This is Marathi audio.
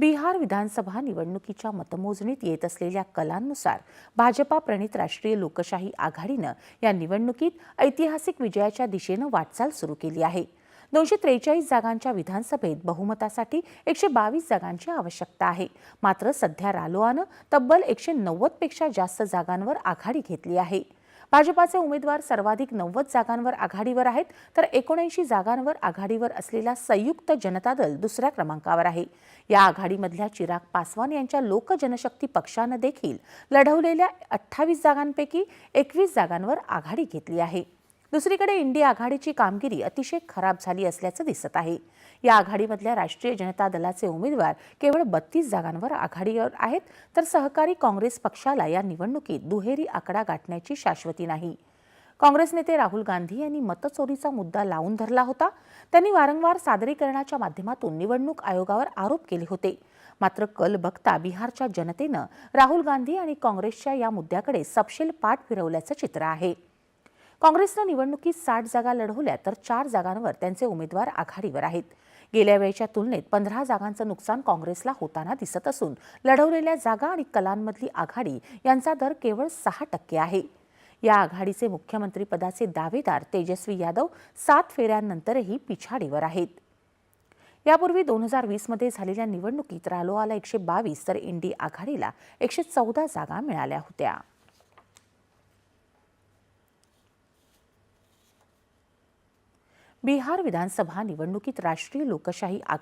बिहार विधानसभा निवडणुकीच्या मतमोजणीत येत असलेल्या कलांनुसार भाजपा प्रणित राष्ट्रीय लोकशाही आघाडीनं या निवडणुकीत ऐतिहासिक विजयाच्या दिशेनं वाटचाल सुरू केली आहे. दोनशे त्रेचाळीस जागांच्या विधानसभेत बहुमतासाठी एकशे बावीस जागांची आवश्यकता आहे. मात्र सध्या रालोआनं तब्बल एकशे नव्वदपेक्षा जास्त जागांवर आघाडी घेतली आहे. भाजपाचे उमेदवार सर्वाधिक नव्वद जागांवर आघाडीवर आहेत तर एकोणऐंशी जागांवर आघाडीवर असलेला संयुक्त जनता दल दुसऱ्या क्रमांकावर आहे. या आघाडीमधल्या चिराग पासवान यांच्या लोक जनशक्ती पक्षानं देखील लढवलेल्या अठ्ठावीस जागांपैकी एकवीस जागांवर आघाडी घेतली आहे. दुसरीकडे इंडिया आघाडीची कामगिरी अतिशय खराब झाली असल्याचं दिसत आहे. या आघाडीमधल्या राष्ट्रीय जनता दलाचे उमेदवार केवळ बत्तीस जागांवर आघाडीवर आहेत तर सहकारी काँग्रेस पक्षाला या निवडणुकीत दुहेरी आकडा गाठण्याची शाश्वती नाही. काँग्रेस नेते राहुल गांधी यांनी मतचोरीचा मुद्दा लावून धरला होता. त्यांनी वारंवार सादरीकरणाच्या माध्यमातून निवडणूक आयोगावर आरोप केले होते. मात्र कल बघता बिहारच्या जनतेनं राहुल गांधी आणि काँग्रेसच्या या मुद्द्याकडे सपशेल पाठ फिरवल्याचं चित्र आहे. काँग्रेसनं निवडणुकीत साठ जागा लढवल्या तर चार जागांवर त्यांचे उमेदवार आघाडीवर आहेत. गेल्या वेळेच्या तुलनेत पंधरा जागांचं नुकसान काँग्रेसला होताना दिसत असून लढवलेल्या जागा आणि कलांमधली आघाडी यांचा दर केवळ सहा टक्के आहे. या आघाडीचे मुख्यमंत्रीपदाचे दावेदार तेजस्वी यादव सात फेऱ्यांनंतरही पिछाडीवर आहेत. यापूर्वी दोन हजार वीसमध्ये झालेल्या निवडणुकीत रालोआला एकशे बावीस तर एनडी आघाडीला एकशे चौदा जागा मिळाल्या होत्या. बिहार विधानसभा निवडणुकीत राष्ट्रीय लोकशाही आघाडी